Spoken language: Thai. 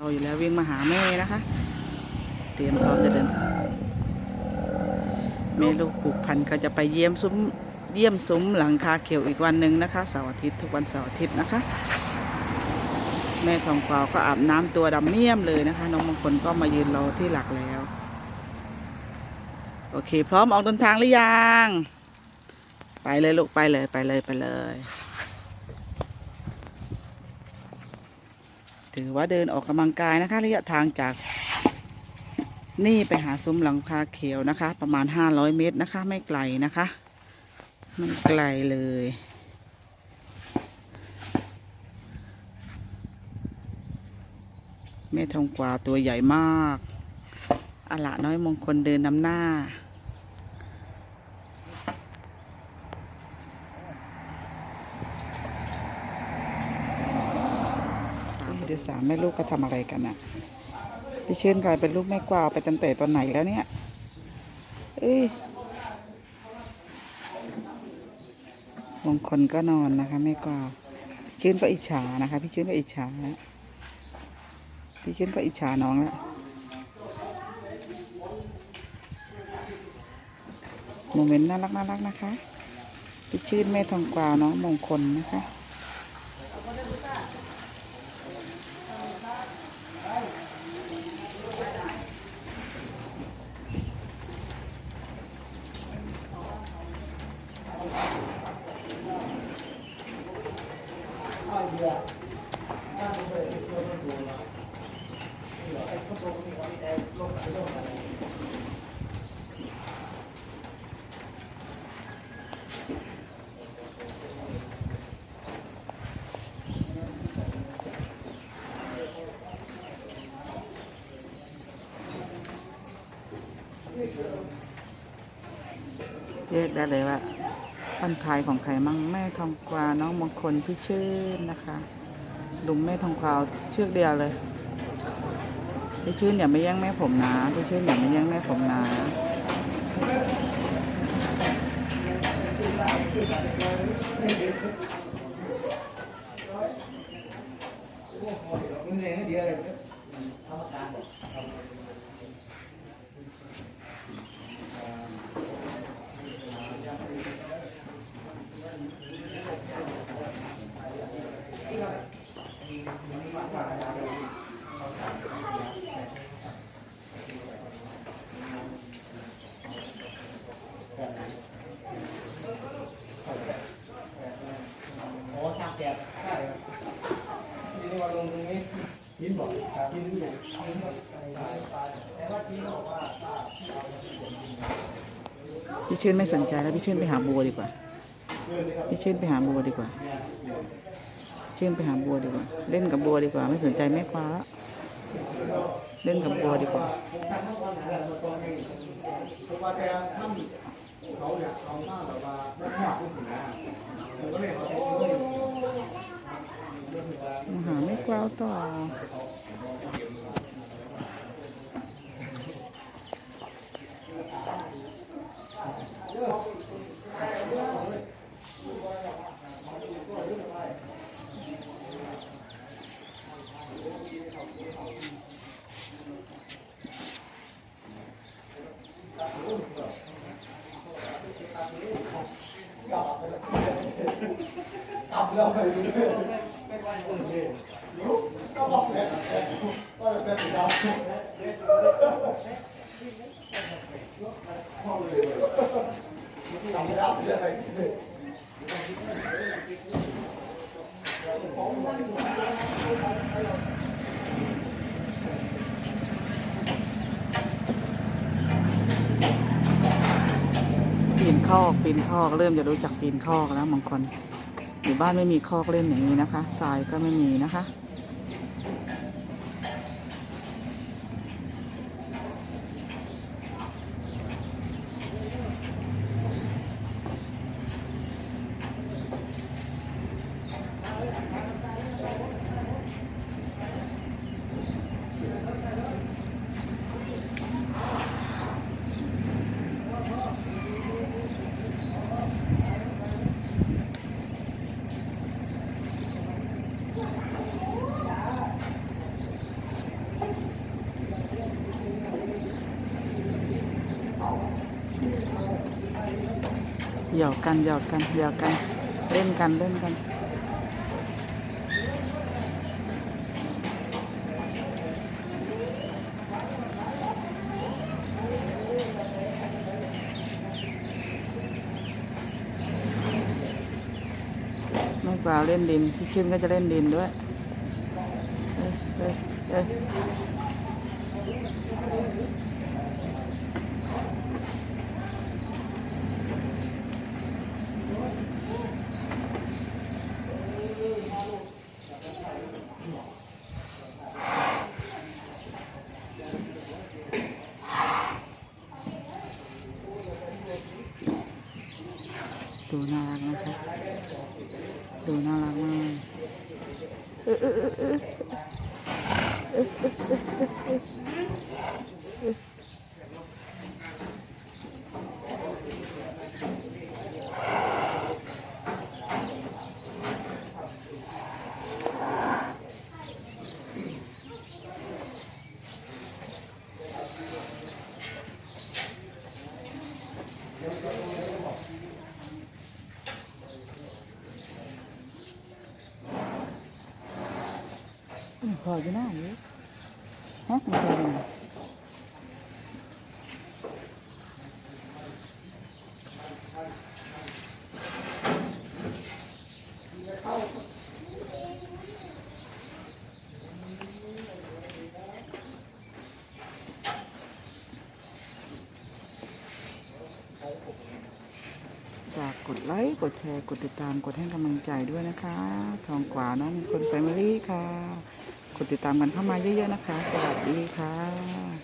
เราอยู่แล้ววิ่งมาหาแม่นะคะ เตรียมพร้อมจะเดินแม่ลูกผูกพันก็จะไปเยี่ยมซุ้มเยี่ยมซุ้มหลังคาเขียวอีกวันหนึ่งนะคะเสาร์อาทิตย์ทุกวันเสาร์อาทิตย์นะคะ แม่ทองกวาวก็อาบน้ำตัวดำเมี่ยมเลยนะคะ น้องบางคนก็มายืนรอที่หลักแล้ว โอเค พร้อมออกเดินทางหรือยัง ไปเลยลูกไปเลยไปเลยไปเลย ถือว่าเดินออกกำลังกายนะคะ ระยะทางจากนี่ไปหาซุ้มหลังคาเขียวนะคะ ประมาณ 500 เมตรนะคะ ไม่ไกลนะคะ ไม่ไกลเลยแม่ทองกวาตัวใหญ่มากอะละน้อยมงคลเดินนำหน้า สามแม่ลูกก็ทำอะไรกันน่ะพี่เชื่นกลายเป็นลูกแม่กวาวไปตั้งแต่ตอนไหนแล้วเนี่ย เอ้ยมงคลก็นอนนะคะแม่กวาวชื่นก็อิจฉานะคะ พี่ชื่นก็อิจฉาแล้วพี่ชื่นก็อิจฉาน้องแล้วโมเมนต์น่ารักน่ารักนะคะ พี่ชื่นแม่ทองกวาวน้องมงคลนะคะ แยกได้เลยว่าท่านขายของใครมั่งแม่ทองกวาน้องมงคลพี่ชื่นนะคะลุงแม่ทองกวาวเชือกเดียวเลย พี่ชื่นอย่าไม่แย่งแม่ผมนะพี่ชื่นอย่าไม่แย่งแม่ผมนะ พี่ชื่นไม่สนใจแล้วพี่ชื่นไปหาบัวดีกว่า พี่ชื่นไปหาบัวดีกว่า ชื่นไปหาบัวดีกว่า เล่นกับบัวดีกว่า ไม่สนใจแม่ฟ้า เล่นกับบัวดีกว่าหาไม่กล้าต่อ ปีนคอกปีนคอก เริ่มจะรู้จักปีนคอกแล้วบางคน อยู่บ้านไม่มีคอกเล่นอย่างนี้นะคะทรายก็ไม่มีนะคะ หยอกกันหยอกกันหยอกกัน เล่นกันเล่นกันไม่เปล่าเล่นดินพี่ชิมก็จะเล่นดินด้วยเอ้ยเอ้ยเอ้ย ดูน่ารักนะคะดูน่ารักมากเออเออเออเออ พออยู่หน้าอยู่ฮะมันเป็นยังไงฝากกดไลค์ กดแชร์ กดติดตาม กดให้กำลังใจด้วยนะคะ ทองกว่าน้องคนแฟมิลี่ค่ะ กดติดตามกันเข้ามาเยอะๆนะคะ สวัสดีค่ะ